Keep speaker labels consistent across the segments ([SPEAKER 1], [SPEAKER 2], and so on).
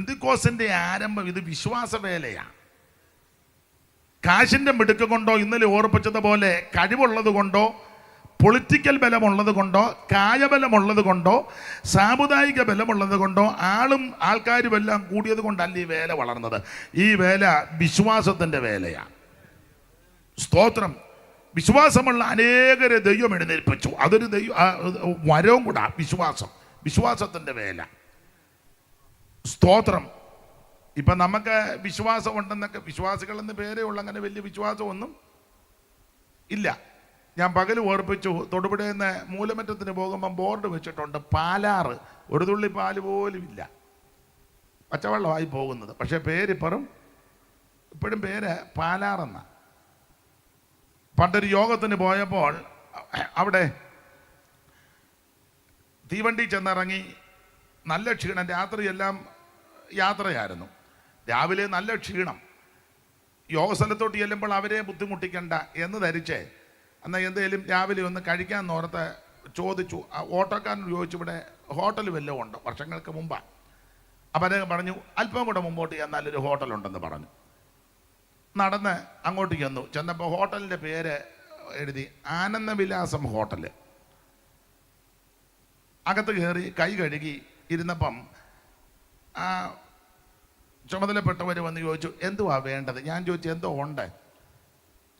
[SPEAKER 1] ബന്ധുക്കോസിന്റെ ആരംഭം ഇത് വിശ്വാസവേലയാണ്. കാശിന്റെ മിടുക്ക് കൊണ്ടോ ഇന്നലെ ഓർപ്പിച്ചതുപോലെ കഴിവുള്ളത് കൊണ്ടോ പൊളിറ്റിക്കൽ ബലമുള്ളത് കൊണ്ടോ കായബലമുള്ളത് കൊണ്ടോ സാമുദായിക ബലമുള്ളത് കൊണ്ടോ ആളും ആൾക്കാരും എല്ലാം കൂടിയത് കൊണ്ടല്ല ഈ വേല വളർന്നത്? ഈ വേല വിശ്വാസത്തിന്റെ വേലയാണ്. സ്തോത്രം. വിശ്വാസമുള്ള അനേകരെ ദൈവം എഴുന്നേൽപ്പിച്ചു. അതൊരു ദൈവം വരവും കൂടാ. വിശ്വാസം. വിശ്വാസത്തിന്റെ വേല. സ്തോത്രം. ഇപ്പം നമുക്ക് വിശ്വാസം ഉണ്ടെന്നൊക്കെ വിശ്വാസികൾ പേരേ ഉള്ള അങ്ങനെ വലിയ വിശ്വാസമൊന്നും ഇല്ല. ഞാൻ പകൽ ഓർപ്പിച്ചു തൊടുപുഴയിൽ നിന്ന് മൂലമറ്റത്തിന് പോകുമ്പം ബോർഡ് വെച്ചിട്ടുണ്ട് പാലാറ് ഒരു തുള്ളി പാൽ പോലും ഇല്ല. പച്ചവെള്ളമായി പോകുന്നത്. പക്ഷേ പേരിപ്പറും ഇപ്പോഴും പേര് പാലാറെന്ന. പണ്ടൊരു യോഗത്തിന് പോയപ്പോൾ അവിടെ തീവണ്ടി ചെന്നിറങ്ങി നല്ല ക്ഷീണം രാത്രിയെല്ലാം യാത്രയായിരുന്നു. രാവിലെ നല്ല ക്ഷീണം. യോഗ സ്ഥലത്തോട്ട് ചെല്ലുമ്പോൾ അവരെ ബുദ്ധിമുട്ടിക്കണ്ട എന്ന് ധരിച്ചേ എന്നാൽ എന്തെങ്കിലും രാവിലെ ഒന്ന് കഴിക്കാൻ നോർത്ത് ചോദിച്ചു. ഓട്ടോക്കാരൻ ചോദിച്ചു ഇവിടെ ഹോട്ടൽ വല്ലതും ഉണ്ടോ? വർഷങ്ങൾക്ക് മുമ്പാണ് അപ്പം അദ്ദേഹം പറഞ്ഞു അല്പം കൂടെ മുമ്പോട്ട് ചെന്നാൽ ഒരു ഹോട്ടലുണ്ടെന്ന് പറഞ്ഞു. നടന്ന് അങ്ങോട്ട് ചെന്നു. ചെന്നപ്പോൾ ഹോട്ടലിന്റെ പേര് എഴുതി ആനന്ദവിലാസം ഹോട്ടൽ അകത്ത് കയറി കൈ കഴുകി ഇരുന്നപ്പം ആ ചുമതലപ്പെട്ടവർ വന്ന് ചോദിച്ചു എന്തുവാ വേണ്ടത്? ഞാൻ ചോദിച്ചു എന്തോ ഉണ്ട്.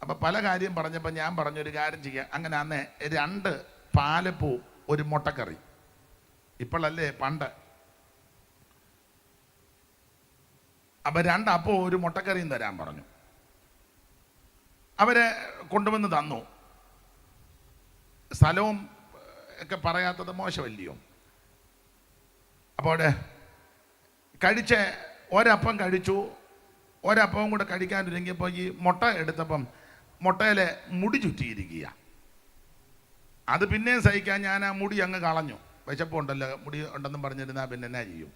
[SPEAKER 1] അപ്പം പല കാര്യം പറഞ്ഞപ്പോൾ ഞാൻ പറഞ്ഞൊരു കാര്യം ചെയ്യാം. അങ്ങനെ അന്ന് രണ്ട് പാലപ്പൂ ഒരു മുട്ടക്കറി. ഇപ്പോഴല്ലേ പണ്ട്. അപ്പം രണ്ട് അപ്പോൾ ഒരു മുട്ടക്കറിയും തരാൻ പറഞ്ഞു. അവരെ കൊണ്ടുവന്ന് തന്നു. സ്ഥലവും ഒക്കെ പറയാത്തത് മോശമല്ലയോ? അപ്പോൾ കഴിച്ച ഒരപ്പം കഴിച്ചു ഒരപ്പവും കൂടെ കഴിക്കാനിരുങ്ങിയപ്പോൾ ഈ മുട്ട എടുത്തപ്പം മുട്ടയിലെ മുടി ചുറ്റിയിരിക്കുക അത് പിന്നെയും സഹിക്കാൻ ഞാൻ ആ മുടി അങ്ങ് കളഞ്ഞു. വിശപ്പുണ്ടല്ലോ മുടി ഉണ്ടെന്നും പറഞ്ഞിരുന്നാൽ പിന്നെ എന്നാ ചെയ്യും?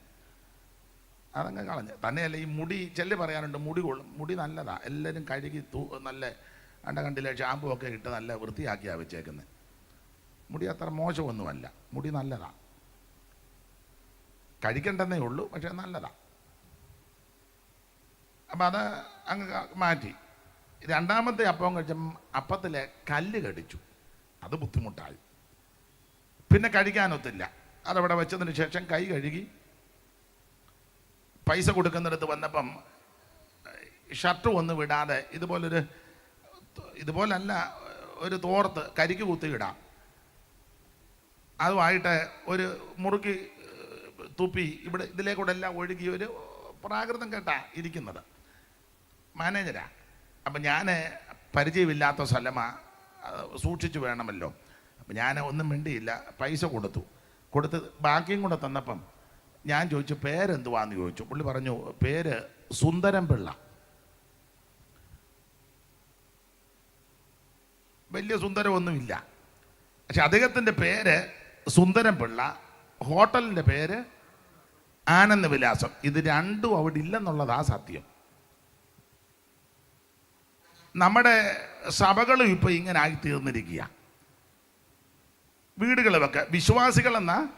[SPEAKER 1] അതങ്ങ് കളഞ്ഞു. തന്നെയല്ല ഈ മുടി ചെല്ലി പറയാനുണ്ട് മുടി കൊള്ളും മുടി നല്ലതാ. എല്ലാവരും കഴുകി തൂ നല്ല അണ്ട കണ്ടില്ല ഷാമ്പു ഒക്കെ ഇട്ട് നല്ല വൃത്തിയാക്കിയാണ് വെച്ചേക്കുന്നത് മുടി അത്ര മോശമൊന്നുമല്ല. മുടി നല്ലതാ. കഴിക്കണ്ടെന്നേ ഉള്ളൂ പക്ഷെ നല്ലതാണ് അപ്പം അത് അങ്ങ് മാറ്റി. രണ്ടാമത്തെ അപ്പം കഴിച്ച അപ്പത്തിൽ കല്ല് കടിച്ചു. അത് ബുദ്ധിമുട്ടായി. പിന്നെ കഴിക്കാനൊത്തില്ല. അതവിടെ വെച്ചതിന് ശേഷം കൈ കഴുകി പൈസ കൊടുക്കുന്നിടത്ത് വന്നപ്പം ഷർട്ട് ഒന്ന് വിടാതെ ഇതുപോലൊരു ഇതുപോലല്ല ഒരു തോർത്ത് കരിക്ക് കുത്തി ഇടാം അതുമായിട്ട് ഒരു മുറുക്കി തുപ്പി ഇവിടെ ഇതിലേക്കൂടെ എല്ലാം ഒഴുകി ഒരു പ്രാകൃതം കേട്ടാ ഇരിക്കുന്നത്. മാനേജരാ. അപ്പം ഞാൻ പരിചയമില്ലാത്ത സ്ഥലമാ അത് സൂക്ഷിച്ചു വേണമല്ലോ. അപ്പം ഞാൻ ഒന്നും മിണ്ടിയില്ല പൈസ കൊടുത്തു. കൊടുത്ത് ബാക്കിയും കൂടെ തന്നപ്പം ഞാൻ ചോദിച്ചു പേരെന്തുവാന്ന്? ചോദിച്ചു. പുള്ളി പറഞ്ഞു പേര് സുന്ദരം പിള്ള. വലിയ സുന്ദരമൊന്നുമില്ല. പക്ഷെ അദ്ദേഹത്തിന്റെ പേര് സുന്ദരം പിള്ള ഹോട്ടലിന്റെ പേര് ആനന്ദ വിലാസം. ഇത് രണ്ടും അവിടെ ഇല്ലെന്നുള്ളതാ സത്യം. നമ്മുടെ സഭകളും ഇപ്പൊ ഇങ്ങനെ ആയി തീർന്നിരിക്കുക വീടുകളുമൊക്കെ വിശ്വാസികളെന്ന?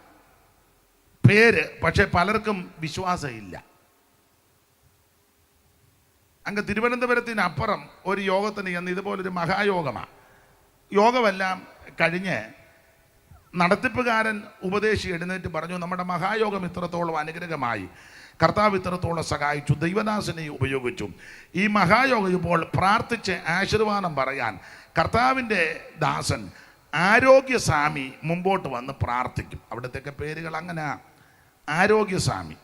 [SPEAKER 1] പേര് പക്ഷെ പലർക്കും വിശ്വാസമില്ല. അങ്ങ് തിരുവനന്തപുരത്തിനപ്പുറം ഒരു യോഗത്തിന് ചെന്ന് ഇതുപോലൊരു മഹായോഗമാണ് യോഗമെല്ലാം കഴിഞ്ഞ് നടത്തിപ്പുകാരൻ ഉപദേശി എഴുന്നേറ്റ് പറഞ്ഞു നമ്മുടെ മഹായോഗം ഇത്രത്തോളം അനുഗ്രഹമായി. കർത്താവ് ഇത്രത്തോളം സഹായിച്ചു ദൈവദാസനെ ഉപയോഗിച്ചു. ഈ മഹായോഗം ഇപ്പോൾ പ്രാർത്ഥിച്ച് ആശീർവാദം പറയാൻ കർത്താവിന്റെ ദാസൻ ആരോഗ്യസ്വാമി മുമ്പോട്ട് വന്ന് പ്രാർത്ഥിക്കും. അവിടുത്തെ പേരുകൾ അങ്ങനെ. ആരോഗ്യസ്വാമി.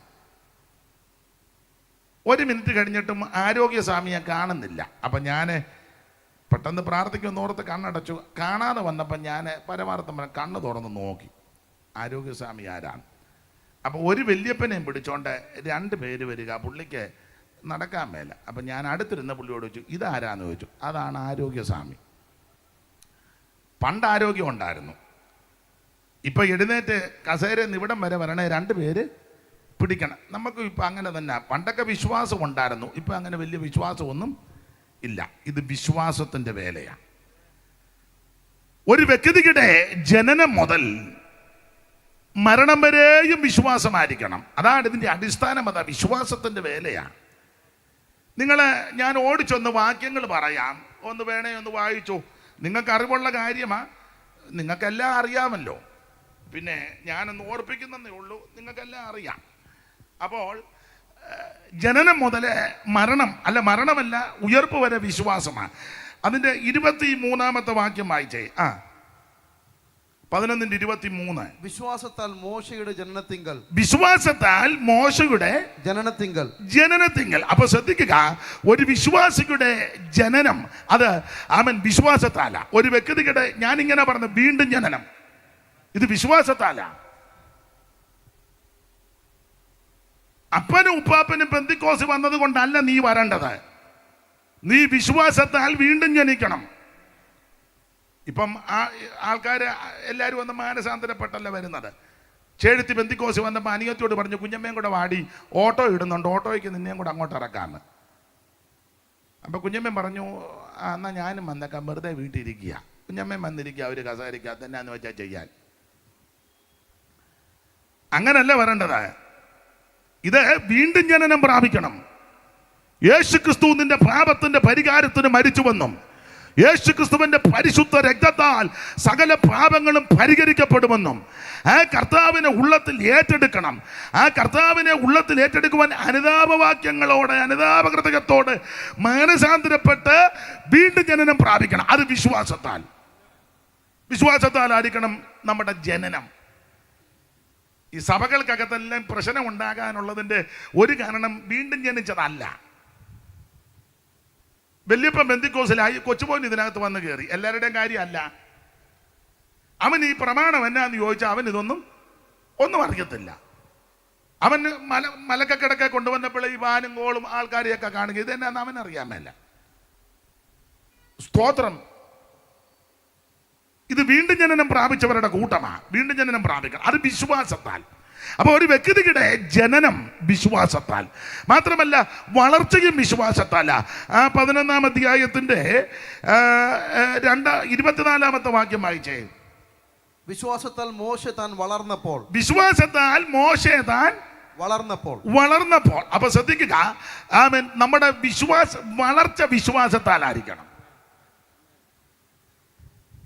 [SPEAKER 1] ഒരു മിനിറ്റ് കഴിഞ്ഞിട്ടും ആരോഗ്യസ്വാമിയെ കാണുന്നില്ല. അപ്പം ഞാൻ പെട്ടെന്ന് പ്രാർത്ഥിക്കുമെന്ന് ഓർത്ത് കണ്ണടച്ചു. കാണാതെ വന്നപ്പോൾ ഞാൻ പരമാർത്ഥം കണ്ണ് തുറന്ന് നോക്കി. ആരോഗ്യസ്വാമി ആരാണ്? അപ്പോൾ ഒരു വല്യപ്പനെയും പിടിച്ചോണ്ട് രണ്ട് പേര് വരിക പുള്ളിക്ക് നടക്കാൻ മേല. അപ്പം ഞാൻ അടുത്തിരുന്ന പുള്ളിയോട് ചോദിച്ചു ഇതാരാന്ന് ചോദിച്ചു. അതാണ് ആരോഗ്യസ്വാമി. പണ്ട് ആരോഗ്യം ഉണ്ടായിരുന്നു. ഇപ്പം എഴുന്നേറ്റ് കസേര നിന്ന് ഇവിടം വരെ വരണേ രണ്ട് പേര് പിടിക്കണം. നമുക്ക് ഇപ്പം അങ്ങനെ തന്നെ. പണ്ടൊക്കെ വിശ്വാസം ഉണ്ടായിരുന്നു. ഇപ്പം അങ്ങനെ വലിയ വിശ്വാസമൊന്നും ഇല്ല. ഇത് വിശ്വാസത്തിന്റെ വേലയാണ് ഒരു വ്യക്തിയുടെ ജനനം മുതൽ മരണം വരെയും വിശ്വാസമായിരിക്കണം. അതാണ് ഇതിന്റെ അടിസ്ഥാനം. അതാ വിശ്വാസത്തിന്റെ വേലയാണ് നിങ്ങൾ ഞാൻ ഓടിച്ചൊന്ന് വാക്യങ്ങൾ പറയാം. ഒന്ന് വേണേ ഒന്ന് വായിച്ചു. നിങ്ങൾക്ക് അറിവുള്ള കാര്യമാണ് നിങ്ങൾക്കെല്ലാം അറിയാമല്ലോ. പിന്നെ ഞാനൊന്ന് ഓർപ്പിക്കുന്നതേ ഉള്ളൂ. നിങ്ങൾക്കെല്ലാം അറിയാം. അപ്പോൾ ജനനം മുതൽ മരണം അല്ല മരണമല്ല ഉയർപ്പ് വരെ വിശ്വാസമാണ്. അതിന്റെ ഇരുപത്തി മൂന്നാമത്തെ വാക്യം വായിച്ചേ. ആ. പതിനൊന്നിന്റെ ഇരുപത്തി മൂന്ന്
[SPEAKER 2] വിശ്വാസത്താൽ മോശയുടെ ജനനത്തിങ്കൽ.
[SPEAKER 1] വിശ്വാസത്താൽ മോശയുടെ
[SPEAKER 2] ജനനത്തിങ്കൽ.
[SPEAKER 1] ജനനത്തിങ്കൽ. അപ്പൊ ശ്രദ്ധിക്കുക ഒരു വിശ്വാസിയുടെ ജനനം അത് അവൻ വിശ്വാസത്താല. ഒരു വ്യക്തിയുടെ ഞാനിങ്ങനെ പറഞ്ഞു വീണ്ടും ജനനം. ഇത് വിശ്വാസത്താല. അപ്പനും ഉപ്പാപ്പനും പെന്തിക്കോസ് വന്നത് കൊണ്ടല്ല നീ വരേണ്ടത്. നീ വിശ്വാസത്താൽ വീണ്ടും ജനിക്കണം. ഇപ്പം ആ ആൾക്കാർ എല്ലാവരും വന്ന് മാനസാന്തരപ്പെട്ടല്ല വരുന്നത്? ചേഴുത്തി ബന്ധിക്കോസ് വന്നപ്പോൾ അനിയത്തിയോട് പറഞ്ഞു കുഞ്ഞമ്മയും കൂടെ വാടി ഓട്ടോ ഇടുന്നുണ്ട് ഓട്ടോയ്ക്ക് നിന്നെയും കൂടെ അങ്ങോട്ട് ഇറക്കാമെന്ന് അപ്പം കുഞ്ഞമ്മ പറഞ്ഞു എന്നാൽ ഞാനും വന്നേക്കാം വെറുതെ വീട്ടിലിരിക്കുക. കുഞ്ഞമ്മയും വന്നിരിക്കുക അവർ കസാരിക്കുക അതെന്നാന്ന് വെച്ചാൽ ചെയ്യാൻ. അങ്ങനല്ല വരേണ്ടത്? ഇത് വീണ്ടും ജനനം പ്രാപിക്കണം. യേശു ക്രിസ്തു നിന്റെ പാപത്തിന്റെ പരിഹാരത്തിന് മരിച്ചുവെന്നും യേശു ക്രിസ്തുവിന്റെ പരിശുദ്ധ രക്തത്താൽ സകല പാപങ്ങളും പരിഹരിക്കപ്പെടുമെന്നും ആ കർത്താവിനെ ഉള്ളത്തിൽ ഏറ്റെടുക്കണം. ആ കർത്താവിനെ ഉള്ളത്തിൽ ഏറ്റെടുക്കുവാൻ അനുതാപവാക്യങ്ങളോടെ അനുതാപകൃതകത്തോട് മാനസാന്തരപ്പെട്ട് വീണ്ടും ജനനം പ്രാപിക്കണം. അത് വിശ്വാസത്താൽ. വിശ്വാസത്താൽ ആയിരിക്കണം നമ്മുടെ ജനനം. ഈ സഭകൾക്കകത്തെല്ലാം പ്രശ്നം ഉണ്ടാകാനുള്ളതിന്റെ ഒരു കാരണം വീണ്ടും ജനിച്ചതല്ല. വല്യപ്പൻ ബന്ധിക്കോസിലായി കൊച്ചുപോൻ ഇതിനകത്ത് വന്ന് കയറി. എല്ലാവരുടെയും കാര്യമല്ല. അവൻ ഈ പ്രമാണം എന്നാന്ന് ചോദിച്ചാൽ അവൻ ഇതൊന്നും ഒന്നും അറിയത്തില്ല. അവൻ മല മലക്കക്കിടക്കെ കൊണ്ടുവന്നപ്പോൾ ഈ വാനും കോളും ആൾക്കാരെയൊക്കെ കാണുക. ഇതെന്നാന്ന് അവൻ അറിയാമല്ല മേല. സ്തോത്രം. ഇത് വീണ്ടും ജനനം പ്രാപിച്ചവരുടെ കൂട്ടമാണ്. വീണ്ടും ജനനം പ്രാപിക്കണം അത് വിശ്വാസത്താൽ. അപ്പോൾ ഒരു വ്യക്തിയുടെ ജനനം വിശ്വാസത്താൽ. മാത്രമല്ല വളർച്ചയും വിശ്വാസത്താല. ആ പതിനൊന്നാം അധ്യായത്തിന്റെ രണ്ട് ഇരുപത്തിനാലാമത്തെ വാക്യം വായിച്ചേ.
[SPEAKER 2] വിശ്വാസത്താൽ മോശ താൻ വളർന്നപ്പോൾ.
[SPEAKER 1] വിശ്വാസത്താൽ മോശ താൻ
[SPEAKER 2] വളർന്നപ്പോൾ.
[SPEAKER 1] വളർന്നപ്പോൾ. അപ്പൊ ശ്രദ്ധിക്കുക ആമൻ നമ്മുടെ വിശ്വാസ വളർച്ച വിശ്വാസത്താലായിരിക്കണം.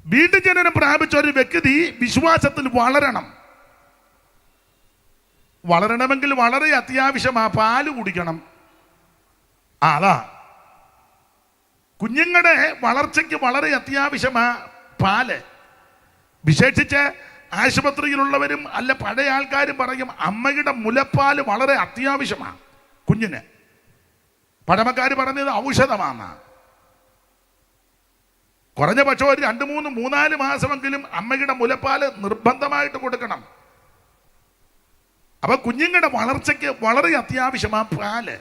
[SPEAKER 1] വീണ്ടും ജനനം പ്രാപിച്ച ഒരു വ്യക്തി വിശ്വാസത്തിൽ വളരണം. വളരണമെങ്കിൽ വളരെ അത്യാവശ്യം ആ പാൽ കുടിക്കണം. അതാ. കുഞ്ഞുങ്ങളുടെ വളർച്ചയ്ക്ക് വളരെ അത്യാവശ്യമാ പാൽ. വിശേഷിച്ച് ആശുപത്രിയിലുള്ളവരും അല്ല പഴയ ആൾക്കാരും പറയും അമ്മയുടെ മുലപ്പാൽ വളരെ അത്യാവശ്യമാണ് കുഞ്ഞിന്. പഴമക്കാർ പറഞ്ഞത് ഔഷധമാണ് കുറഞ്ഞ പക്ഷം ഒരു രണ്ട് മൂന്ന് മൂന്നാൽ മാസമെങ്കിലും അമ്മയുടെ മുലപ്പാൽ നിർബന്ധമായിട്ട് കൊടുക്കണം. അപ്പൊ കുഞ്ഞുങ്ങളുടെ വളർച്ചയ്ക്ക് വളരെ അത്യാവശ്യമാണ് പാൽ.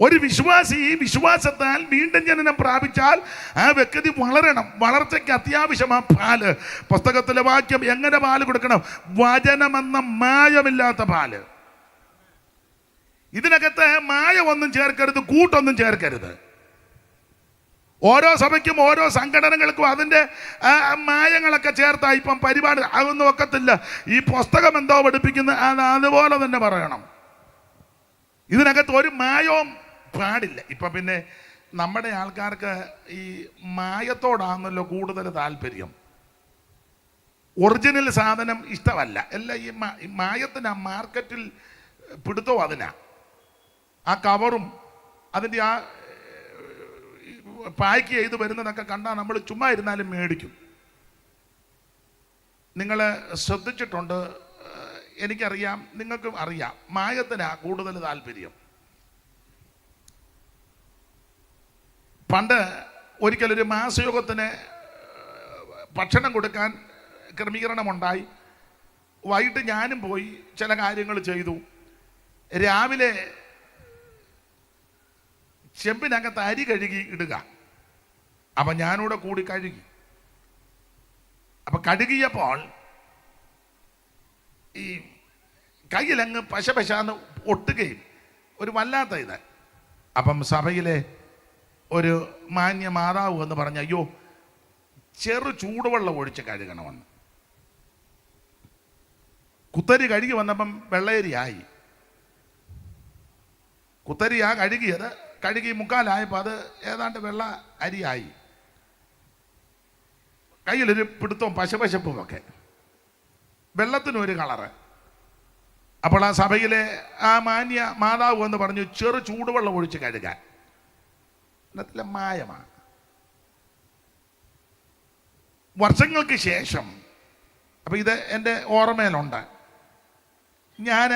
[SPEAKER 1] ഒരു വിശ്വാസി വിശ്വാസത്താൽ വീണ്ടും ജനനം പ്രാപിച്ചാൽ ആ വ്യക്തി വളരണം. വളർച്ചയ്ക്ക് അത്യാവശ്യമാണ് പാൽ. പുസ്തകത്തിലെ വാക്യം എങ്ങനെ പാൽ കൊടുക്കണം? വചനമെന്ന മായമില്ലാത്ത പാൽ. ഇതിനകത്ത് ഒന്നും ചേർക്കരുത് കൂട്ടൊന്നും ചേർക്കരുത്. ഓരോ സഭയ്ക്കും ഓരോ സംഘടനകൾക്കും അതിന്റെ മായങ്ങളൊക്കെ ചേർത്താ ഇപ്പം പരിപാടി അതൊന്നും ഒക്കത്തില്ല. ഈ പുസ്തകം എന്തോ പഠിപ്പിക്കുന്ന അത് അതുപോലെ തന്നെ പറയണം. ഇതിനകത്ത് ഒരു മായവും പാടില്ല. ഇപ്പം പിന്നെ നമ്മുടെ ആൾക്കാർക്ക് ഈ മായത്തോടാണല്ലോ കൂടുതൽ താല്പര്യം. ഒറിജിനൽ സാധനം ഇഷ്ടമല്ല. അല്ല ഈ മായത്തിന് ആ മാർക്കറ്റിൽ പിടുത്തവും അതിനാ. ആ കവറും അതിന്റെ ആ പാക്ക് ചെയ്ത് വരുന്നതൊക്കെ കണ്ടാൽ നമ്മൾ ചുമ്മാ ഇരുന്നാലും മേടിക്കും. നിങ്ങൾ ശ്രദ്ധിച്ചിട്ടുണ്ട് എനിക്കറിയാം നിങ്ങൾക്കും അറിയാം മായത്തിനാ കൂടുതൽ താല്പര്യം. പണ്ട് ഒരിക്കലൊരു മാസയോഗത്തിന് ഭക്ഷണം കൊടുക്കാൻ ക്രമീകരണമുണ്ടായി. വൈകിട്ട് ഞാനും പോയി ചില കാര്യങ്ങൾ ചെയ്തു. രാവിലെ ചെമ്പിനകത്ത് അരി കഴുകി ഇടുക. അപ്പം ഞാനിവിടെ കൂടി കഴുകി. അപ്പം കഴുകിയപ്പോൾ ഈ കയ്യിലങ്ങ് പശ പശാന്ന് ഒട്ടുകയും ഒരു വല്ലാത്ത ഇത്. അപ്പം സഭയിലെ ഒരു മാന്യ മാതാവ് എന്ന് പറഞ്ഞ അയ്യോ ചെറു ചൂടുവെള്ളം ഒഴിച്ച് കഴുകണമെന്ന്. കുത്തരി കഴുകി വന്നപ്പം വെള്ളയരിയായി. ആ കഴുകിയത്. കഴുകി മുക്കാലായപ്പോൾ അത് ഏതാണ്ട് വെള്ള അരിയായി. കയ്യിലൊരു പിടുത്തവും പശപശപ്പും ഒക്കെ വെള്ളത്തിനൊരു കളറ്. അപ്പോൾ ആ സഭയിലെ ആ മാന്യ മാതാവ് എന്ന് പറഞ്ഞു ചെറു ചൂടുവെള്ളം ഒഴിച്ച് കഴുകാൻ. എന്നത്തിലെ മായമാണ്. വർഷങ്ങൾക്ക് ശേഷം അപ്പം ഇത് എന്റെ ഓർമ്മയിലുണ്ട്. ഞാൻ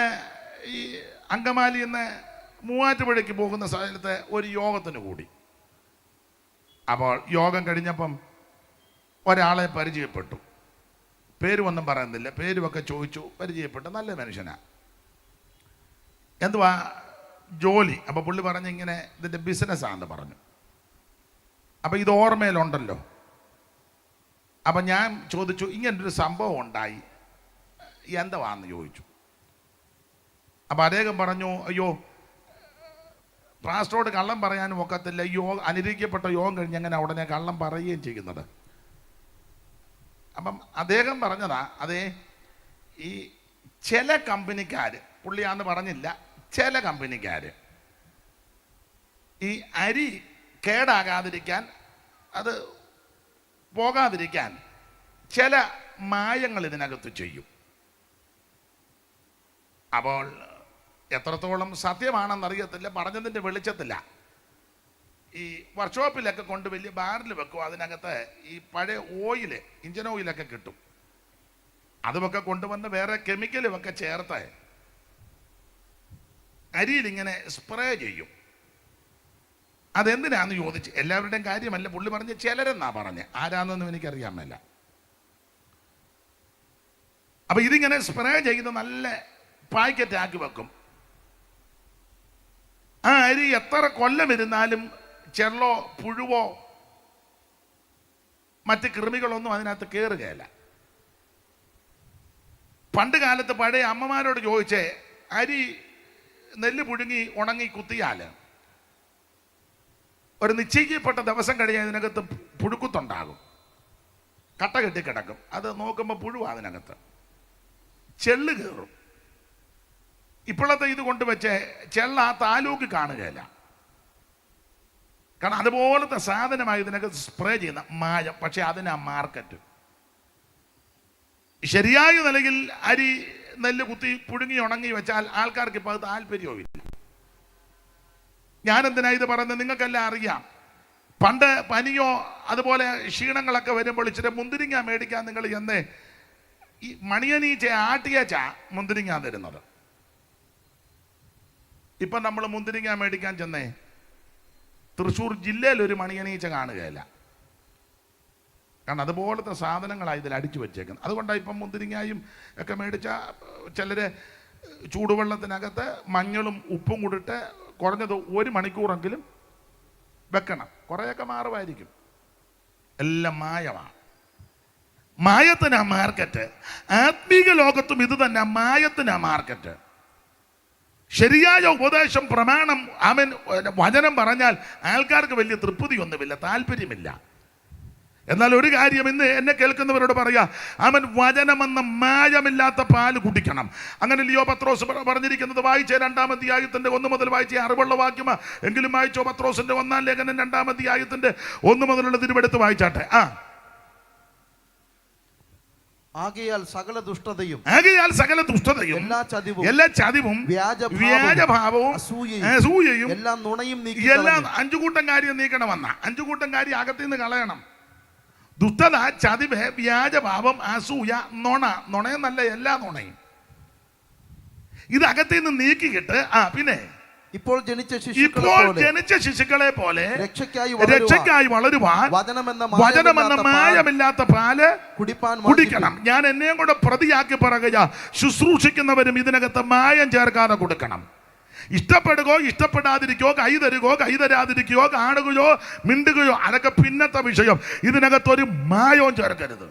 [SPEAKER 1] ഈ അങ്കമാലി എന്ന് മൂവാറ്റുപുഴയ്ക്ക് പോകുന്ന സ്ഥലത്ത് ഒരു യോഗത്തിന് കൂടി. അപ്പോൾ യോഗം കഴിഞ്ഞപ്പം ഒരാളെ പരിചയപ്പെട്ടു. പേരുമൊന്നും പറയുന്നില്ല. പേരുമൊക്കെ ചോദിച്ചു. പരിചയപ്പെട്ടു നല്ല മനുഷ്യനാണ് എന്തുവാ? ജോലി. അപ്പോൾ പുള്ളി പറഞ്ഞ് ഇങ്ങനെ ഇതിന്റെ ബിസിനസ്സാണെന്ന് പറഞ്ഞു. അപ്പോൾ ഇത് ഓർമ്മയിലുണ്ടല്ലോ. അപ്പം ഞാൻ ചോദിച്ചു ഇങ്ങനെ ഒരു സംഭവം ഉണ്ടായി. എന്തുവാന്ന് ചോദിച്ചു. അപ്പം അദ്ദേഹം പറഞ്ഞു അയ്യോ പാസ്റ്ററോട് കള്ളം പറയാനും ഒക്കത്തില്ല. യോഗ അനുകരിക്കപ്പെട്ട യോഗം കഴിഞ്ഞ് അങ്ങനെ ഉടനെ കള്ളം പറയുകയും ചെയ്യുന്നത്? അപ്പം അദ്ദേഹം പറഞ്ഞതാ അതെ ഈ ചില കമ്പനിക്കാർ പുള്ളിയാന്ന് പറഞ്ഞില്ല ചില കമ്പനിക്കാർ ഈ അരി കേടാകാതിരിക്കാൻ അത് പോകാതിരിക്കാൻ ചില മായങ്ങൾ ഇതിനകത്ത് ചെയ്യും. അപ്പോൾ എത്രത്തോളം സത്യമാണെന്നറിയത്തില്ല പറഞ്ഞതിന്റെ വെളിച്ചത്തില്ല. ഈ വർക്ക്ഷോപ്പിലൊക്കെ കൊണ്ട് വലിയ ബാറിൽ വെക്കും. അതിനകത്ത് ഈ പഴയ ഓയിൽ ഇഞ്ചൻ ഓയിലൊക്കെ കിട്ടും. അതുമൊക്കെ കൊണ്ടുവന്ന് വേറെ കെമിക്കലുമൊക്കെ ചേർത്ത് അരിയിൽ ഇങ്ങനെ സ്പ്രേ ചെയ്യും. അതെന്തിനാന്ന് ചോദിച്ച് എല്ലാവരുടെയും കാര്യമല്ല. പുള്ളി പറഞ്ഞ് ചിലരെന്നാ പറഞ്ഞ്. ആരാന്നൊന്നും എനിക്കറിയാൻ മേല. അപ്പൊ ഇതിങ്ങനെ സ്പ്രേ ചെയ്ത് നല്ല പാക്കറ്റ് ആക്കി വെക്കും. ആ അരി എത്ര കൊല്ലം ഇരുന്നാലും ചെള്ളോ പുഴുവോ മറ്റ് കൃമികളൊന്നും അതിനകത്ത് കയറുകയല്ല പണ്ട് കാലത്ത് പഴയ അമ്മമാരോട് ചോദിച്ചേ അരി നെല്ല് പുഴുങ്ങി ഉണങ്ങി കുത്തിയാൽ ഒരു നിശ്ചയിക്കപ്പെട്ട ദിവസം കഴിഞ്ഞാൽ അതിനകത്ത് പുഴുക്കുത്തുണ്ടാകും. കട്ട കെട്ടി കിടക്കും. അത് നോക്കുമ്പോൾ പുഴുവാ അതിനകത്ത്. ചെള്ള് കയറും ഇപ്പോഴത്തെ ഇത് കൊണ്ടുവച്ച് ചെള്ള ആ താലൂക്ക് കാണുകയില്ല. കാരണം അതുപോലത്തെ സാധനമായി ഇതിനകത്ത് സ്പ്രേ ചെയ്യുന്ന മായ. പക്ഷെ അതിനാ മാർക്കറ്റ് ശരിയായ നിലയിൽ അരി നെല്ല് കുത്തി പുഴുങ്ങി ഉണങ്ങി വെച്ചാൽ ആൾക്കാർക്ക് ഇപ്പോൾ അത് താല്പര്യവുമില്ല. ഞാനെന്തിനാ ഇത് പറയുന്നത്? നിങ്ങൾക്കെല്ലാം അറിയാം. പണ്ട് പനിയോ അതുപോലെ ക്ഷീണങ്ങളൊക്കെ വരുമ്പോൾ ഇച്ചിരി മുന്തിരിങ്ങ മേടിക്കാൻ നിങ്ങൾ ചെന്ന് ഈ മണിയനീച്ച ആട്ടിയച്ച മുന്തിരിങ്ങ തരുന്നത്. ഇപ്പം നമ്മൾ മുന്തിരിങ്ങ മേടിക്കാൻ ചെന്നേ തൃശ്ശൂർ ജില്ലയിൽ ഒരു മണിയനീച്ച കാണുകയില്ല. കാരണം അതുപോലത്തെ സാധനങ്ങളാണ് ഇതിൽ അടിച്ചു വെച്ചേക്കുന്നത്. അതുകൊണ്ടാണ് ഇപ്പം മുന്തിരിങ്ങായും ഒക്കെ മേടിച്ച ചിലർ ചൂടുവെള്ളത്തിനകത്ത് മഞ്ഞളും ഉപ്പും കൂടിട്ട് കുറഞ്ഞത് ഒരു മണിക്കൂറെങ്കിലും വെക്കണം. കുറേയൊക്കെ മാറുമായിരിക്കും. എല്ലാം മായമാണ്. മായത്തിനാ മാർക്കറ്റ്. ആത്മീക ലോകത്തും ഇത് തന്നെ മായത്തിനാ മാർക്കറ്റ്. ശരിയായ ഉപദേശം പ്രമാണം അവൻ വചനം പറഞ്ഞാൽ ആൾക്കാർക്ക് വലിയ തൃപ്തിയൊന്നുമില്ല താല്പര്യമില്ല. എന്നാൽ ഒരു കാര്യം ഇന്ന് എന്നെ കേൾക്കുന്നവരോട് പറയാ അവൻ വചനമെന്ന മായമില്ലാത്ത പാൽ കുടിക്കണം. അങ്ങനെ ലിയോ പത്രോസ് പറഞ്ഞിരിക്കുന്നത് വായിച്ച രണ്ടാമത്തെ അധ്യായത്തിന്റെ ഒന്ന് മുതൽ വായിച്ച അറിവുള്ള വാക്യം എങ്കിലും വായിച്ചോ പത്രോസിന്റെ ഒന്നാം ലേഖനം രണ്ടാമത്തെ അധ്യായത്തിന്റെ ഒന്ന് മുതലുള്ള തിരുവെടുത്ത് വായിച്ചാട്ടെ. ആ
[SPEAKER 2] ആകയാൽ സകല ദുഷ്ടതയും
[SPEAKER 1] ആകയാൽ സകല ദുഷ്ടതയും
[SPEAKER 2] എല്ലാ ചതിവും
[SPEAKER 1] എല്ലാ ചതിവും
[SPEAKER 2] വ്യാജഭാവവും, അസൂയയും, എല്ലാം നുണയും നീക്കി
[SPEAKER 1] എല്ലാം അഞ്ചു കൂട്ടം കാര്യം നീക്കണമെന്ന. അഞ്ചു കൂട്ടം കാര്യം അകത്തുനിന്ന് കളയണം. ദുഷ്ടത ചതിവ് വ്യാജഭാവം അസൂയ നുണ നുണയെന്നല്ല എല്ലാ നുണയും. ഇത് അകത്തുനിന്ന് നീക്കിക്കിട്ട് ആ പിന്നെ
[SPEAKER 2] ഇപ്പോൾ ജനിച്ച ശിശുക്കളെ
[SPEAKER 1] ഇപ്പോൾ
[SPEAKER 2] പോലെ
[SPEAKER 1] ജനിച്ച ശിശുക്കളെ പോലെ
[SPEAKER 2] രക്ഷയ്ക്കായി വളരുവാൻ
[SPEAKER 1] രക്ഷയ്ക്കായി വളരുവാൻ
[SPEAKER 2] വചനമെന്ന
[SPEAKER 1] വചനമെന്ന
[SPEAKER 2] മായമില്ലാത്ത പാൽ കുടിപ്പാൻ
[SPEAKER 1] കുടിക്കണം. ഞാൻ എന്നെയും കൂടെ പ്രതിയാക്കി പറയുക ശുശ്രൂഷിക്കുന്നവരും ഇതിനകത്ത് മായം ചേർക്കാതെ കൊടുക്കണം. ഇഷ്ടപ്പെടുകയോ ഇഷ്ടപ്പെടാതിരിക്കുകയോ കൈ തരുകയോ കൈ തരാതിരിക്കുകയോ കാണുകയോ മിണ്ടുകയോ അതൊക്കെ പിന്നത്തെ വിഷയം. ഇതിനകത്ത് ഒരു മായവും ചേർക്കരുത്.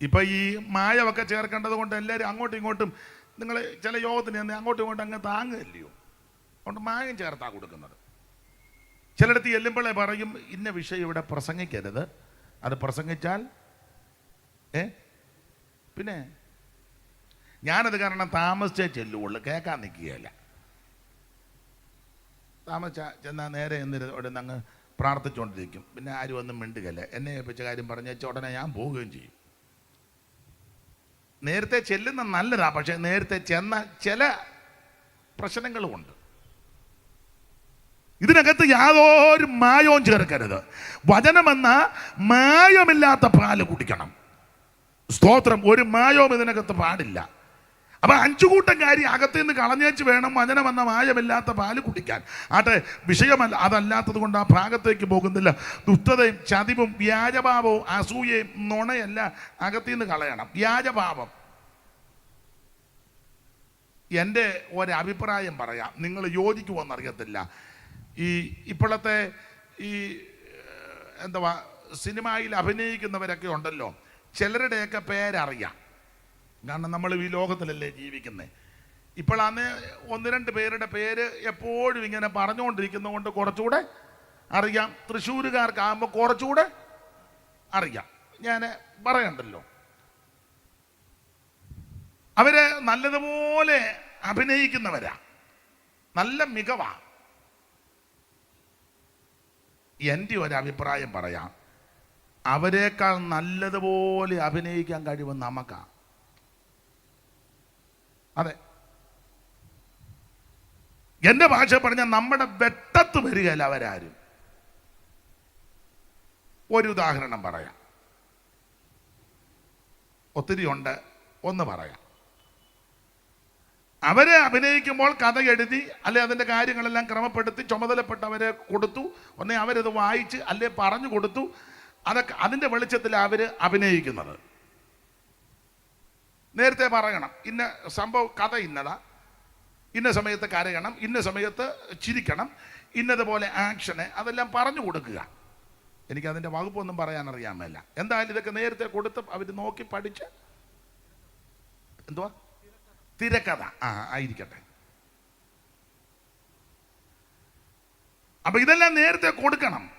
[SPEAKER 1] ഇപ്പൊ ഈ മായമൊക്കെ ചേർക്കേണ്ടത് കൊണ്ട് എല്ലാവരും അങ്ങോട്ടും ഇങ്ങോട്ടും നിങ്ങൾ ചില യോഗത്തിന് ചെന്ന് അങ്ങോട്ടും ഇങ്ങോട്ടും അങ്ങ് താങ്ങുകയല്ലയോ? അതുകൊണ്ട് മായം ചേർത്താ കൊടുക്കുന്നത്. ചിലയിടത്ത് ചെല്ലുമ്പോഴേ പറയും ഇന്ന വിഷയം ഇവിടെ പ്രസംഗിക്കരുത്. അത് പ്രസംഗിച്ചാൽ ഏ? പിന്നെ ഞാനത് കാരണം താമസിച്ചേ ചെല്ലുകയുള്ളൂ കേൾക്കാൻ നിൽക്കുകയല്ല. താമസിച്ച ചെന്നാൽ നേരെ എന്നിട്ട് ഉടനെ അങ്ങ് പ്രാർത്ഥിച്ചുകൊണ്ടിരിക്കും പിന്നെ ആരും ഒന്നും മിണ്ടുകയല്ല. എന്നെ ഏൽപ്പിച്ച കാര്യം പറഞ്ഞു വെച്ചാൽ ഉടനെ ഞാൻ പോവുകയും ചെയ്യും. നേരത്തെ ചെല്ലുന്ന നല്ലതാ പക്ഷെ നേരത്തെ ചെന്ന ചില പ്രശ്നങ്ങളുമുണ്ട്. ഇതിനകത്ത് യാതൊരു മായവും ചേർക്കരുത്. വചനമെന്ന മായമില്ലാത്ത പാൽ കുടിക്കണം. സ്തോത്രം ഒരു മായവും ഇതിനകത്ത് പാടില്ല. അപ്പൊ അഞ്ചു കൂട്ടം കാര്യം അകത്ത് നിന്ന് കളഞ്ഞേച്ച് വേണം വചനം എന്ന മായമില്ലാത്ത പാൽ കുടിക്കാൻ. ആട്ടെ വിഷയമല്ല അതല്ലാത്തത് കൊണ്ട് ആ ഭാഗത്തേക്ക് പോകുന്നില്ല. ദുഷ്ടതയും ചതിവും വ്യാജഭാവവും അസൂയയും നുണയല്ല അകത്തു നിന്ന് കളയണം. വ്യാജഭാവം. എന്റെ ഒരഭിപ്രായം പറയാം. നിങ്ങൾ യോജിക്കുമോന്നറിയത്തില്ല ഈ ഇപ്പോഴത്തെ ഈ എന്താ സിനിമയിൽ അഭിനയിക്കുന്നവരൊക്കെ ഉണ്ടല്ലോ. ചിലരുടെയൊക്കെ പേരറിയാം. കാരണം നമ്മൾ ഈ ലോകത്തിലല്ലേ ജീവിക്കുന്നത് ഇപ്പോഴാണ് ഒന്ന് രണ്ട് പേരുടെ പേര് എപ്പോഴും ഇങ്ങനെ പറഞ്ഞുകൊണ്ടിരിക്കുന്നത് കൊണ്ട് കുറച്ചുകൂടെ അറിയാം. തൃശ്ശൂരുകാർക്കാകുമ്പോൾ കുറച്ചുകൂടെ അറിയാം. ഞാൻ പറയണ്ടല്ലോ. അവർ നല്ലതുപോലെ അഭിനയിക്കുന്നവരാ. നല്ല മികവാ. എന്റെ ഒരു അഭിപ്രായം പറയാം. അവരെക്കാൾ നല്ലതുപോലെ അഭിനയിക്കാൻ കഴിവ് നമുക്കാ. അതെ. എന്റെ ഭാഷ പറഞ്ഞാൽ നമ്മുടെ വെട്ടത്ത് വരികയല്ല അവരാരും. ഒരു ഉദാഹരണം പറയാം. ഒത്തിരി ഉണ്ട് ഒന്ന് പറയാം. അവരെ അഭിനയിക്കുമ്പോൾ കഥ എഴുതി അല്ലെ അതിന്റെ കാര്യങ്ങളെല്ലാം ക്രമപ്പെടുത്തി ചുമതലപ്പെട്ടവരെ കൊടുത്തു ഒന്നേ അവരത് വായിച്ച് അല്ലെ പറഞ്ഞു കൊടുത്തു അതൊക്കെ അതിന്റെ വെളിച്ചത്തിൽ അവർ അഭിനയിക്കുന്നത്. നേരത്തെ പറയണം. ഇന്ന സംഭവം കഥ ഇന്നതാ. ഇന്ന സമയത്ത് കരയണം. ഇന്ന സമയത്ത് ചിരിക്കണം. ഇന്നതുപോലെ ആക്ഷന് അതെല്ലാം പറഞ്ഞു കൊടുക്കുക. എനിക്ക് അതിന്റെ വകുപ്പൊന്നും പറയാൻ അറിയാമല്ല മേല. എന്തായാലും ഇതൊക്കെ നേരത്തെ കൊടുത്ത് അവർ നോക്കി പഠിച്ച് എന്തുവാ? തിരക്കഥ. ആ ആയിരിക്കട്ടെ. അപ്പൊ ഇതെല്ലാം നേരത്തെ കൊടുക്കണം.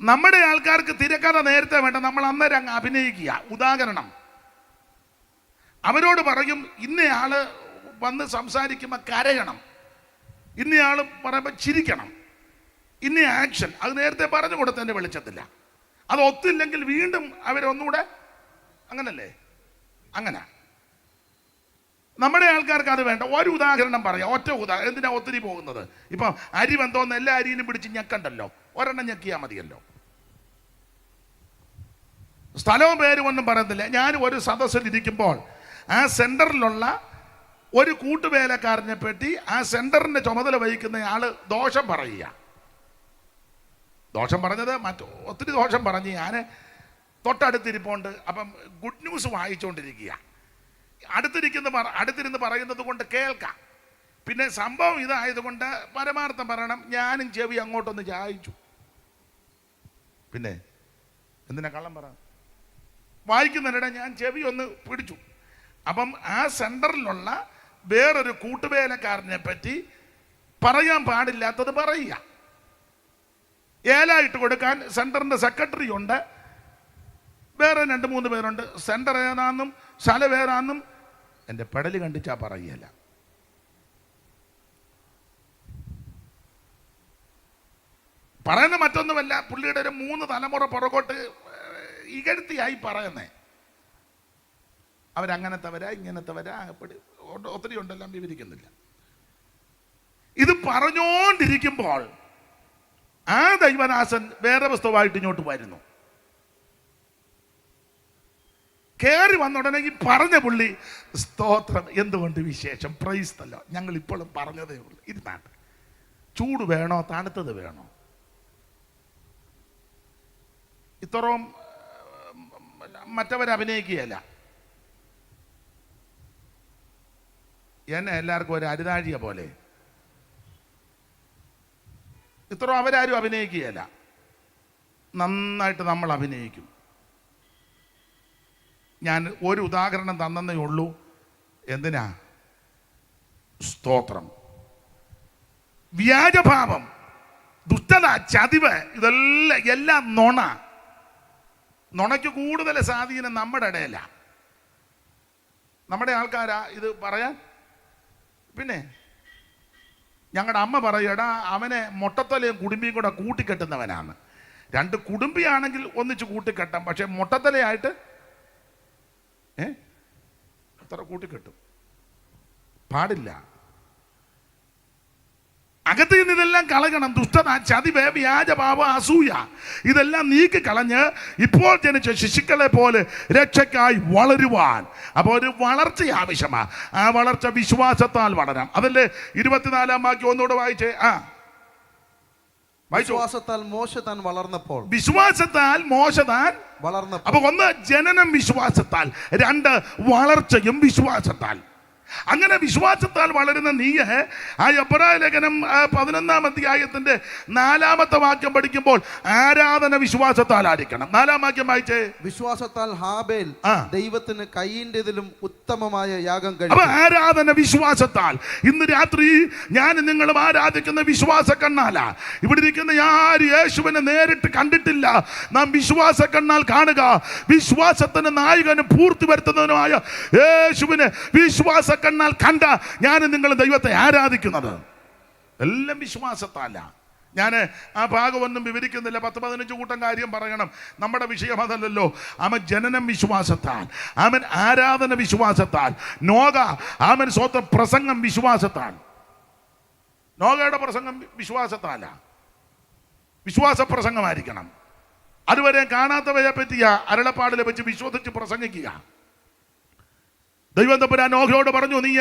[SPEAKER 1] നമ്മുടെ ആൾക്കാർക്ക് തിരക്കഥ നേരത്തെ വേണ്ട. നമ്മൾ അന്നേരം അങ്ങ് അഭിനയിക്കുക. ഉദാഹരണം. അവരോട് പറയും ഇന്നയാൾ വന്ന് സംസാരിക്കുമ്പോൾ കരയണം. ഇന്നയാൾ പറയുമ്പോൾ ചിരിക്കണം. ഇന്ന ആക്ഷൻ അത് നേരത്തെ പറഞ്ഞു കൊടുത്തതിന്റെ വെളിച്ചത്തില്ല. അത് ഒത്തില്ലെങ്കിൽ വീണ്ടും അവരൊന്നുകൂടെ അങ്ങനല്ലേ? അങ്ങനെ. നമ്മുടെ ആൾക്കാർക്ക് അത് വേണ്ട. ഒരു ഉദാഹരണം പറയാം. ഒറ്റ ഉദാഹരണം. എന്തിനാ ഒത്തിരി പോകുന്നത്? ഇപ്പം അരി വന്നോന്ന് എല്ലാ അരിയിലും പിടിച്ച് ഞെക്കണ്ടല്ലോ? ഒരെണ്ണം ഞെക്കിയാൽ മതിയല്ലോ. സ്ഥലവും പേരും ഒന്നും പറയുന്നില്ല ഞാൻ ഒരു സദസ്സിൽ ഇരിക്കുമ്പോൾ ആ സെന്ററിലുള്ള ഒരു കൂട്ടുവേലക്കാരനെ പറ്റി ആ സെന്ററിന്റെ ചുമതല വഹിക്കുന്ന ആൾ ദോഷം പറയുക. ദോഷം പറഞ്ഞത് മറ്റു ഒത്തിരി ദോഷം പറഞ്ഞ് ഞാൻ തൊട്ടടുത്തിരിപ്പുണ്ട്. അപ്പം ഗുഡ് ന്യൂസ് വായിച്ചുകൊണ്ടിരിക്കുക അടുത്തിരിക്കുന്ന അടുത്തിരുന്ന് പറയുന്നത് കൊണ്ട് കേൾക്കാം. പിന്നെ സംഭവം ഇതായതുകൊണ്ട് പരമാർത്ഥം പറയണം. ഞാനും ചെവി അങ്ങോട്ടൊന്ന് ചായച്ചു. പിന്നെ എന്തിനാ കള്ളം പറ? വായിക്കുന്നതിനിടെ ഞാൻ ചെവി ഒന്ന് പിടിച്ചു. അപ്പം ആ സെന്ററിലുള്ള വേറൊരു കൂട്ടുവേലക്കാരനെ പറ്റി പറയാൻ പാടില്ലാത്തത് പറയുക. ഏലായിട്ട് കൊടുക്കാൻ സെന്ററിന്റെ സെക്രട്ടറി ഉണ്ട്. വേറെ രണ്ട് മൂന്ന് പേരുണ്ട്. സെന്റർ ഏതാണെന്നും സ്ഥലം ഏതാണെന്നും എന്റെ പെടൽ കണ്ടിച്ചാ പറയുകയല്ല പറയുന്ന മറ്റൊന്നുമല്ല പുള്ളിയുടെ ഒരു മൂന്ന് തലമുറ പുറകോട്ട് ഇകഴ്ത്തിയായി പറയുന്നേ. അവരങ്ങനത്തെവരാ ഇങ്ങനത്തെവരാ ഒത്തിരി ഉണ്ടെല്ലാം വിവരിക്കുന്നില്ല. ഇത് പറഞ്ഞോണ്ടിരിക്കുമ്പോൾ ആ ദൈവദാസൻ വേറെ പുസ്തകമായിട്ട് ഇങ്ങോട്ട് വരുന്നു. കയറി വന്ന ഉടനെ ഈ പറഞ്ഞ പുള്ളി സ്തോത്രം എന്തുകൊണ്ട് വിശേഷം? പ്രൈസ്തല്ല ഞങ്ങൾ ഇപ്പോഴും പറഞ്ഞതേ ഉള്ളൂ. ഇരുന്നാട്ടെ. ചൂട് വേണോ തണുത്തത് വേണോ? ഇത്രയും മറ്റവർ എന്നെ എല്ലാവർക്കും ഒരു അരുതാഴിയ പോലെ. ഇത്ര അവരാരും അഭിനയിക്കുകയല്ല. നന്നായിട്ട് നമ്മൾ അഭിനയിക്കും. ഞാൻ ഒരു ഉദാഹരണം തന്നേ ഉള്ളൂ. എന്തിനാ? സ്തോത്രം. വ്യാജഭാവം ദുഷ്ടത ചതിവ് ഇതെല്ലാം എല്ലാം നുണ. നുണയ്ക്ക് കൂടുതൽ സ്വാധീനം നമ്മുടെ ഇടയല്ല നമ്മുടെ ആൾക്കാരാ ഇത് പറയാൻ? പിന്നെ ഞങ്ങളുടെ അമ്മ പറയടാ അവനെ മൊട്ടത്തലയും കുടുംബിയും കൂടെ കൂട്ടിക്കെട്ടുന്നവനാണ് രണ്ട് കുടുംബിയാണെങ്കിൽ ഒന്നിച്ച് കൂട്ടിക്കെട്ടാം പക്ഷെ മൊട്ടത്തലയായിട്ട് ഏ? അത്ര കൂട്ടിക്കെട്ടും. പാടില്ല. അകത്ത് നിന്ന് ഇതെല്ലാം കളയണം ദുഷ്ടത ചതിവ് വ്യാജപാപ അസൂയ. ഇതെല്ലാം നീക്കി കളഞ്ഞ് ഇപ്പോൾ ജനിച്ച ശിശുക്കളെ പോലെ രക്ഷയ്ക്കായി വളരുവാൻ. അപ്പോൾ ഒരു വളർച്ച ആവശ്യമാണ് ആ വളർച്ച വിശ്വാസത്താൽ വളരാം അതല്ലേ ഇരുപത്തിനാലാം ബാക്കി ഒന്നുകൂടെ വായിച്ചേ? ആ.
[SPEAKER 2] വിശ്വാസത്താൽ മോശ താൻ വളർന്നപ്പോൾ.
[SPEAKER 1] വിശ്വാസത്താൽ മോശതാൻ
[SPEAKER 2] വളർന്നപ്പോൾ.
[SPEAKER 1] അപ്പൊ ഒന്ന് ജനനം വിശ്വാസത്താൽ രണ്ട് വളർച്ചയും വിശ്വാസത്താൽ. അങ്ങനെ വിശ്വാസത്താൽ വളരുന്ന നീയെ ആ എബ്രായ ലേഖനം പതിനൊന്നാം അധ്യായത്തിന്റെ നാലാമത്തെ വാക്യം പഠിക്കുമ്പോൾ ആരാധന വിശ്വാസത്താൽ ആയിരിക്കണം. നാലാം വാക്യം വായിച്ചേ.
[SPEAKER 2] വിശ്വാസത്താൽ ഹാബേൽ. ദൈവത്തിന് കൈയിന്റെതിലും ഉത്തമമായ യാഗം കഴിച്ചു.
[SPEAKER 1] ആരാധന വിശ്വാസത്താൽ ഇന്ന് രാത്രി ഞാൻ നിങ്ങളും ആരാധിക്കുന്ന വിശ്വാസ കണ്ണാല ഇവിടെ ഇരിക്കുന്ന ആര് യേശുവിനെ നേരിട്ട് കണ്ടിട്ടില്ല നാം വിശ്വാസ കണ്ണാൽ കാണുക. വിശ്വാസത്തിന് നായകനും പൂർത്തി വരുത്തുന്നതിനുമായ യേശുവിനെ വിശ്വാസ കണ്ണാൽ കണ്ട ഞാൻ നിങ്ങൾ ദൈവത്തെ ആരാധിക്കുന്നത്? എല്ലാം വിശ്വാസത്താല. ഞാൻ ആ ഭാഗമൊന്നും വിവരിക്കുന്നില്ല. പത്ത് പതിനഞ്ച് കൂട്ടം കാര്യം പറയണം. നമ്മുടെ വിഷയം അതല്ലല്ലോ. അവൻ ജനനം വിശ്വാസത്താൽ. അവൻ ആരാധന വിശ്വാസത്താൽ. നോക അവൻ സ്വന്തം പ്രസംഗം വിശ്വാസത്താൽ. നോകയുടെ പ്രസംഗം വിശ്വാസത്താല. വിശ്വാസ പ്രസംഗമായിരിക്കണം. അതുവരെ കാണാത്തവയെ പറ്റിയ അരളപ്പാടിലെ വെച്ച് വിശ്വസിച്ച് പ്രസംഗിക്കുക. ദൈവം തമ്പുരാൻ നോഹയോട് പറഞ്ഞു നീ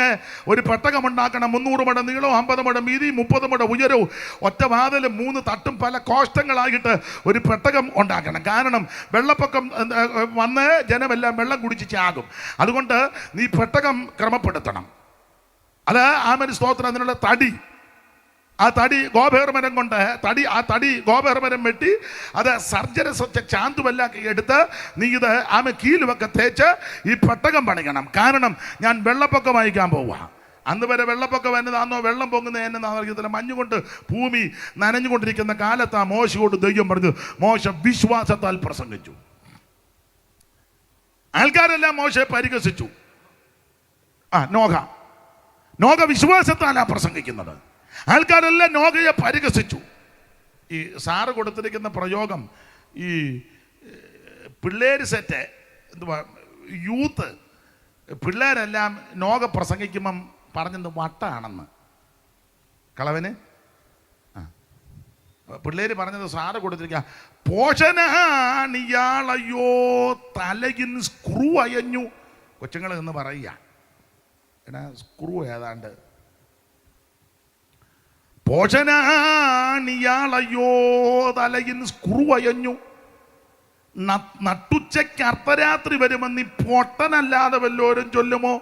[SPEAKER 1] ഒരു പെട്ടകം ഉണ്ടാക്കണം മുന്നൂറ് മടം നീളവും അമ്പത് മടം വീതി മുപ്പത് മടം ഉയരവും ഒറ്റ വാതിലും മൂന്ന് തട്ടും പല കോഷ്ടങ്ങളായിട്ട് ഒരു പെട്ടകം ഉണ്ടാക്കണം. കാരണം വെള്ളപ്പൊക്കം വന്ന് ജനമെല്ലാം വെള്ളം കുടിച്ച് ചാകും. അതുകൊണ്ട് നീ പെട്ടകം ക്രമപ്പെടുത്തണം. അത് ആമൻ സ്തോത്രം അതിനുള്ള തടി. ആ തടി ഗോപേർമരം കൊണ്ട് തടി ആ തടി ഗോപേർമരം വെട്ടി അത് സർജന സ്വച്ഛ ചാന്തുവല്ലാക്കി എടുത്ത് നീ ഇത് ആമെ കീലുമൊക്കെ തേച്ച് ഈ പെട്ടകം പണിയണം. കാരണം ഞാൻ വെള്ളപ്പൊക്കം വായിക്കാൻ പോവുക. അന്ന് വരെ വെള്ളപ്പൊക്കം എന്നതാണോ വെള്ളം പൊങ്ങുന്നത് എന്നതാണെന്ന് അറിയത്തില്ല. മഞ്ഞുകൊണ്ട് ഭൂമി നനഞ്ഞുകൊണ്ടിരിക്കുന്ന കാലത്ത് ആ മോശയോട് ദൈവം പറഞ്ഞു മോശ വിശ്വാസത്താൽ പ്രസംഗിച്ചു. ആൾക്കാരെല്ലാം മോശയെ പരിഹസിച്ചു. ആ നോഹ നോഹ വിശ്വാസത്താലാ പ്രസംഗിക്കുന്നത്. ആൾക്കാരെല്ലാം നോഗയെ പരിഹസിച്ചു. ഈ സാറ് കൊടുത്തിരിക്കുന്ന പ്രയോഗം ഈ പിള്ളേർ സെറ്റ് എന്തുവാ യൂത്ത് പിള്ളേരെല്ലാം നോഗ പ്രസംഗിക്കുമ്പം പറഞ്ഞത് വട്ടാണെന്ന്. കളവന്? പിള്ളേര് പറഞ്ഞത് സാറ് കൊടുത്തിരിക്കുക പോഷനാണിയാളയ്യോ തലകിൻ സ്ക്രൂ അയഞ്ഞു. കൊച്ചുങ്ങൾ എന്ന് പറയുക. എടാ സ്ക്രൂ ഏതാണ്ട്? പോഷനാണിയാളയ്യോ തലയിൻ സ്ക്രൂ അയഞ്ഞു. നട്ടുച്ചയ്ക്ക് അർദ്ധരാത്രി വരുമെന്ന് നീ പൊട്ടനല്ലാതെ വല്ലോരും ചൊല്ലുമോ?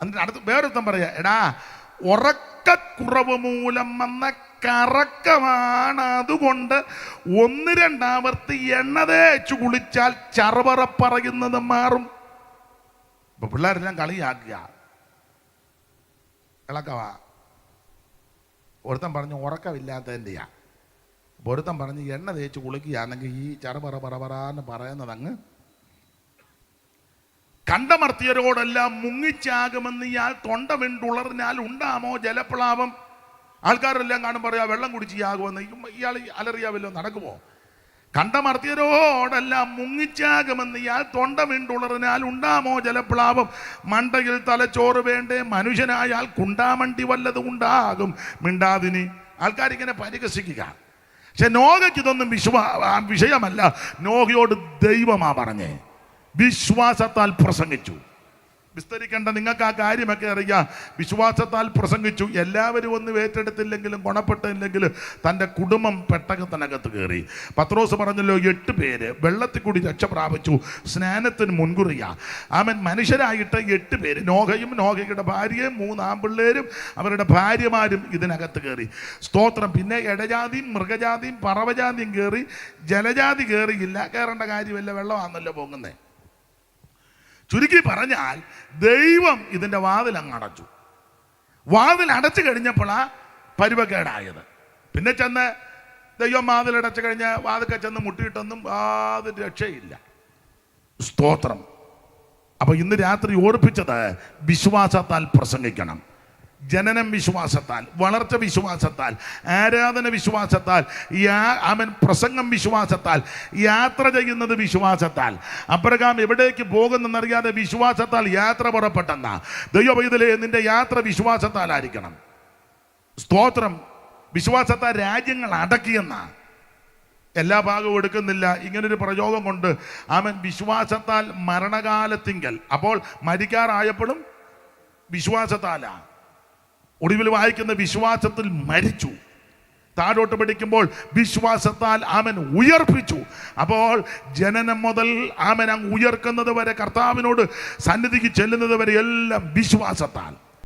[SPEAKER 1] എന്നിട്ട് അടുത്ത് വേറൊരുത്തം പറയാ എടാ ഉറക്കക്കുറവ് മൂലം വന്ന കറക്കമാണ് അതുകൊണ്ട് ഒന്ന് രണ്ടാവർത്തി എണ്ണ തേച്ച് കുളിച്ചാൽ ചറവറ പറയുന്നത് മാറും. ഇപ്പൊ പിള്ളേരെല്ലാം കളിയാക്കുക. ഇളക്കവാ. ഒരുത്തൻ പറഞ്ഞു അപ്പോൾ ഒരുത്തൻ പറഞ്ഞ് എണ്ണ തേച്ച് കുളിക്കുകയാണെങ്കിൽ ഈ ചറപറ പറപറാന്ന് പറയുന്നത് അങ്ങ് കണ്ടമർത്തിയരോടെല്ലാം മുങ്ങിച്ചാകുമെന്ന് ഇയാൾ തൊണ്ട വിണ്ടുളർന്നാൽ ഉണ്ടാമോ ജലപ്ലാവം? ആൾക്കാരെല്ലാം കാണും പറയാ വെള്ളം കുടിച്ചിയാകുമെന്ന് ഇയാൾ അലറിയാവല്ലോ നടക്കുമോ? കണ്ടമർത്തിയരോടെല്ലാം മുങ്ങിച്ചാകുമെന്ന് ഇയാൾ തൊണ്ട വീണ്ടുളറിനാൽ ഉണ്ടാമോ ജലപ്ലാവം? മണ്ടയിൽ തലച്ചോറ് വേണ്ടേ? മനുഷ്യനായാൽ കുണ്ടാമണ്ടി വല്ലതും ഉണ്ടാകും. മിണ്ടാതിനി ആൾക്കാരിങ്ങനെ പരിഹസിക്കുക. പക്ഷെ നോഹയ്ക്ക് ഇതൊന്നും വിശ്വാ വിഷയമല്ല. നോഹയോട് ദൈവമാ പറഞ്ഞേ. വിശ്വാസത്താൽ പ്രസംഗിച്ചു. വിസ്തരിക്കേണ്ട നിങ്ങൾക്ക് ആ കാര്യമൊക്കെ അറിയാം. വിശ്വാസത്താൽ പ്രസംഗിച്ചു. എല്ലാവരും ഒന്ന് ഏറ്റെടുത്തില്ലെങ്കിലും ഗുണപ്പെട്ടില്ലെങ്കിലും തന്റെ കുടുംബം പെട്ടകത്തിനകത്ത് കയറി. പത്രോസ് പറഞ്ഞല്ലോ എട്ട് പേര് വെള്ളത്തിൽ കൂടി രക്ഷ പ്രാപിച്ചു. സ്നാനത്തിന് മുൻകുറിയ. ആമൻ മനുഷ്യരായിട്ട് എട്ട് പേര്. നോഹയും നോഹയുടെ ഭാര്യയും മൂന്ന് ആമ്പിള്ളേരും അവരുടെ ഭാര്യമാരും ഇതിനകത്ത് കയറി. സ്തോത്രം. പിന്നെ ഇടജാതിയും മൃഗജാതിയും പറവജാതിയും കയറി ജലജാതി കയറിയില്ല. കയറേണ്ട കാര്യമല്ല. വെള്ളമാണല്ലോ പൊങ്ങുന്നേ. ചുരുക്കി പറഞ്ഞാൽ ദൈവം ഇതിന്റെ വാതിൽ അങ്ങ് അടച്ചു. വാതിൽ അടച്ചു കഴിഞ്ഞപ്പോഴാ പരുവക്കേടായത്. പിന്നെ ചെന്ന് ദൈവം വാതിൽ അടച്ചു കഴിഞ്ഞ് വാതിൽക്കെ ചെന്ന് മുട്ടിയിട്ടൊന്നും യാതൊരു രക്ഷയില്ല. സ്തോത്രം. അപ്പൊ ഇന്ന് രാത്രി ഓർപ്പിച്ചത് വിശ്വാസത്താൽ പ്രസംഗിക്കണം. ജനനം വിശ്വാസത്താൽ വളർച്ച വിശ്വാസത്താൽ ആരാധന വിശ്വാസത്താൽ യാ- അവൻ പ്രസംഗം വിശ്വാസത്താൽ യാത്ര ചെയ്യുന്നത് വിശ്വാസത്താൽ. അപ്രകാം എവിടേക്ക് പോകുന്നെന്നറിയാതെ വിശ്വാസത്താൽ യാത്ര പുറപ്പെട്ടെന്ന. ദൈവവൈതലേ നിന്റെ യാത്ര വിശ്വാസത്താലായിരിക്കണം. സ്തോത്രം. വിശ്വാസത്താൽ രാജ്യങ്ങൾ അടക്കിയെന്ന. എല്ലാ ഭാഗവും എടുക്കുന്നില്ല. ഇങ്ങനൊരു പ്രയോഗം കൊണ്ട് അവൻ വിശ്വാസത്താൽ മരണകാലത്തിങ്കൽ. അപ്പോൾ മരിക്കാറായപ്പോഴും വിശ്വാസത്താലാ. ഒടുവിൽ വായിക്കുന്ന വിശ്വാസത്തിൽ മരിച്ചു. താഴോട്ട് പഠിക്കുമ്പോൾ വിശ്വാസത്താൽ ആമൻ ഉയർപ്പിച്ചു. അപ്പോൾ ജനനം മുതൽ ആമൻ അങ്ങ് ഉയർക്കുന്നത് വരെ കർത്താവിനോട് സന്നിധിക്ക് ചെല്ലുന്നത് വരെ എല്ലാം വിശ്വാസത്താൽ.